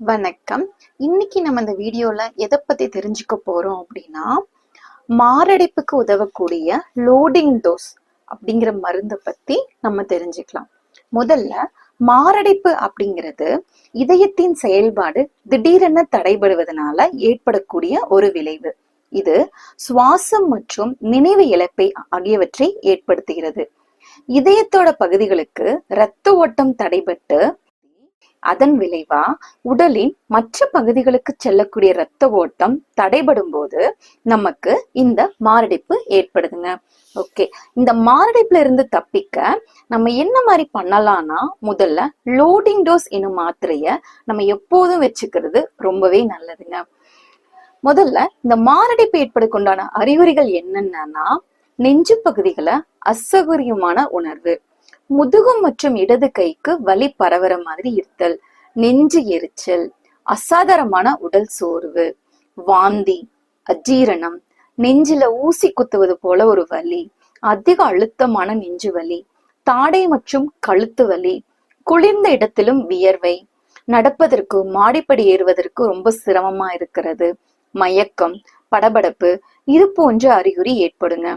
வணக்கம். இன்னைக்கு நம்ம இந்த வீடியோல எதை பத்தி தெரிஞ்சுக்க போறோம் அப்படின்னா மாரடைப்புக்கு உதவக்கூடிய லோடிங் டோஸ் அப்படிங்கிற மருந்தை பத்தி நம்ம தெரிஞ்சுக்கலாம். முதல்ல மாரடைப்பு அப்படிங்கிறது இதயத்தின் செயல்பாடு திடீரென தடைபடுவதனால ஏற்படக்கூடிய ஒரு விளைவு. இது சுவாசம் மற்றும் நினைவு இழப்பை ஆகியவற்றை ஏற்படுத்துகிறது. இதயத்தோட பகுதிகளுக்கு இரத்த ஓட்டம் தடைபட்டு அதன் விளைவா உடலின் மற்ற பகுதிகளுக்கு செல்லக்கூடிய இரத்த ஓட்டம் தடைபடும் போது நமக்கு இந்த மாரடைப்பு ஏற்படுதுங்க. ஓகே. இந்த மாரடைப்புல இருந்து தப்பிக்க நம்ம என்ன மாதிரி பண்ணலாம்னா முதல்ல லோடிங் டோஸ் என்னும் மாத்திரைய நம்ம எப்போதும் வச்சுக்கிறது ரொம்பவே நல்லதுங்க. முதல்ல இந்த மாரடைப்பு ஏற்படுக்குண்டான அறிகுறிகள் என்னென்னா நெஞ்சு பகுதிகளை அசௌகரியமான உணர்வு. முதுகு மற்றும் இடது கைக்கு வலி பரவுற மாதிரி இருத்தல் நெஞ்சு எரிச்சல் அசாதாரணமான உடல் சோர்வு வாந்தி அஜீரணம் நெஞ்சில ஊசி குத்துவது போல ஒரு வலி அதிக அழுத்தமான நெஞ்சு வலி தாடை மற்றும் கழுத்து வலி குளிர்ந்த இடத்திலும் வியர்வை நடப்பதற்கு மாடிப்படி ஏறுவதற்கு ரொம்ப சிரமமா இருக்கிறது மயக்கம் படபடப்பு இது போன்ற அறிகுறி ஏற்படுங்க.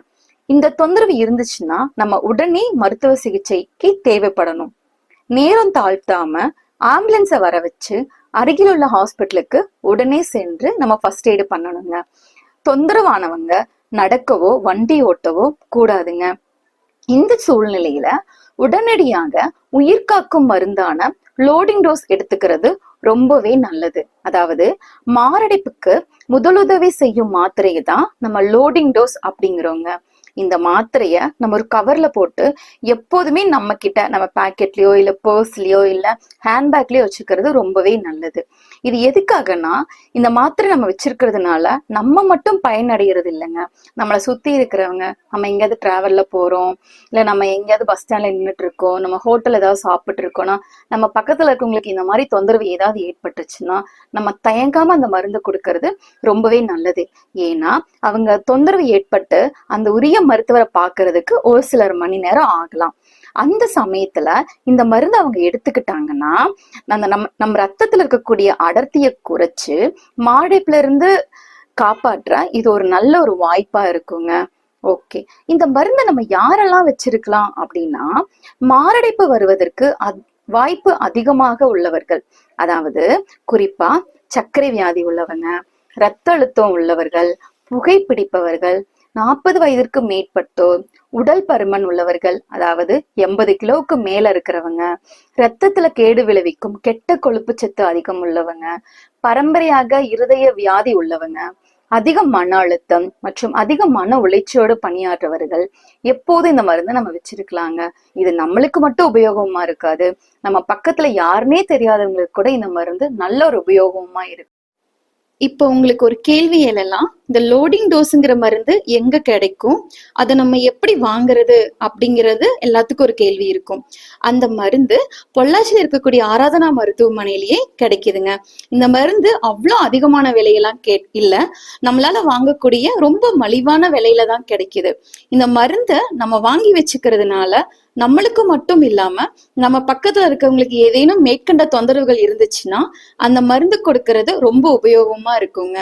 இந்த தொந்தரவு இருந்துச்சுன்னா நம்ம உடனே மருத்துவ சிகிச்சைக்கு தேவைப்படணும். நேரம் தாழ்த்தாம ஆம்புலன்ஸை வர வச்சு அருகில் உள்ள ஹாஸ்பிட்டலுக்கு உடனே சென்று நம்ம ஃபர்ஸ்ட் எய்டு பண்ணணுங்க. தொந்தரவானவங்க நடக்கவோ வண்டி ஓட்டவோ கூடாதுங்க. இந்த சூழ்நிலையில உடனடியாக உயிர்காக்கும் மருந்தான லோடிங் டோஸ் எடுத்துக்கிறது ரொம்பவே நல்லது. அதாவது மாரடைப்புக்கு முதலுதவி செய்யும் மாத்திரையை தான் நம்ம லோடிங் டோஸ் அப்படிங்கிறோங்க. இந்த மாத்திரைய நம்ம ஒரு கவர்ல போட்டு எப்போதுமே நம்ம கிட்ட நம்ம பேக்கெட்லயோ இல்ல பர்ஸ்லயோ இல்ல ஹேண்ட்பேக்லயோ வச்சுக்கிறது ரொம்பவே நல்லது. இது எதுக்காகனா இந்த மாத்திரை நம்ம வச்சிருக்கிறதுனால நம்ம மட்டும் பயனடைகிறது இல்லைங்க. நம்மளை சுத்தி இருக்கிறவங்க நம்ம எங்கேயாவது டிராவல்ல போறோம் இல்ல நம்ம எங்கேயாவது பஸ் ஸ்டாண்ட்ல நின்றுட்டு இருக்கோம் நம்ம ஹோட்டல் ஏதாவது சாப்பிட்டு இருக்கோம்னா நம்ம பக்கத்துல இருக்கவங்களுக்கு இந்த மாதிரி தொந்தரவு ஏதாவது ஏற்பட்டுச்சுன்னா நம்ம தயங்காம அந்த மருந்து கொடுக்கறது ரொம்பவே நல்லது. ஏன்னா அவங்க தொந்தரவு ஏற்பட்டு அந்த உரிய மருத்துவரை பார்க்கறதுக்கு ஒரு சிலர் மணி நேரம் ஆகலாம். அந்த சமயத்துல இந்த மருந்து அவங்க எடுத்துக்கிட்டாங்கன்னா அந்த நம்ம நம்ம ரத்தத்துல இருக்கக்கூடிய அடர்த்தியை குறைச்சு மாடைப்புல இருந்து காப்பாற்ற இது ஒரு நல்ல ஒரு வாய்ப்பா இருக்குங்க. ஓகே. இந்த மருந்தை நம்ம யாரெல்லாம் வச்சிருக்கலாம் அப்படின்னா மாரடைப்பு வருவதற்கு வாய்ப்பு அதிகமாக உள்ளவர்கள். அதாவது குறிப்பா சர்க்கரை வியாதி உள்ளவங்க இரத்த அழுத்தம் உள்ளவர்கள் புகைப்பிடிப்பவர்கள் நாற்பது வயதிற்கு மேற்பட்டோர் உடல் பருமன் உள்ளவர்கள் அதாவது எண்பது கிலோவுக்கு மேல இருக்கிறவங்க ரத்தத்துல கேடு விளைவிக்கும் கெட்ட கொழுப்பு சத்து அதிகம் உள்ளவங்க பரம்பரையாக இருதய வியாதி உள்ளவங்க அதிக மன அழுத்தம் மற்றும் அதிக மன உளைச்சியோடு பணியாற்றவர்கள் எப்போதும் இந்த மருந்தை நம்ம வச்சிருக்கலாங்க. இது நம்மளுக்கு மட்டும் உபயோகமா இருக்காது. நம்ம பக்கத்துல யாருமே தெரியாதவங்களுக்கு கூட இந்த மருந்து நல்ல ஒரு உபயோகமா இருக்கு. இப்போ உங்களுக்கு ஒரு கேள்வி எழலாம். இந்த லோடிங் டோஸுங்கிற மருந்து எங்க கிடைக்கும்? அதை நம்ம எப்படி வாங்குறது அப்படிங்கிறது எல்லாத்துக்கும் ஒரு கேள்வி இருக்கும். அந்த மருந்து பொள்ளாச்சியில் இருக்கக்கூடிய ஆராதனா மருத்துவமனையிலேயே கிடைக்குதுங்க. இந்த மருந்து அவ்வளோ அதிகமான விலையெல்லாம் கே இல்லை. நம்மளால வாங்கக்கூடிய ரொம்ப மலிவான விலையில தான் கிடைக்குது. இந்த மருந்தை நம்ம வாங்கி வச்சுக்கிறதுனால நம்மளுக்கு மட்டும் இல்லாம நம்ம பக்கத்துல இருக்கவங்களுக்கு ஏதேனும் மேற்கண்ட தொந்தரவுகள் இருந்துச்சுன்னா அந்த மருந்து கொடுக்கறது ரொம்ப உபயோகமா இருக்குங்க.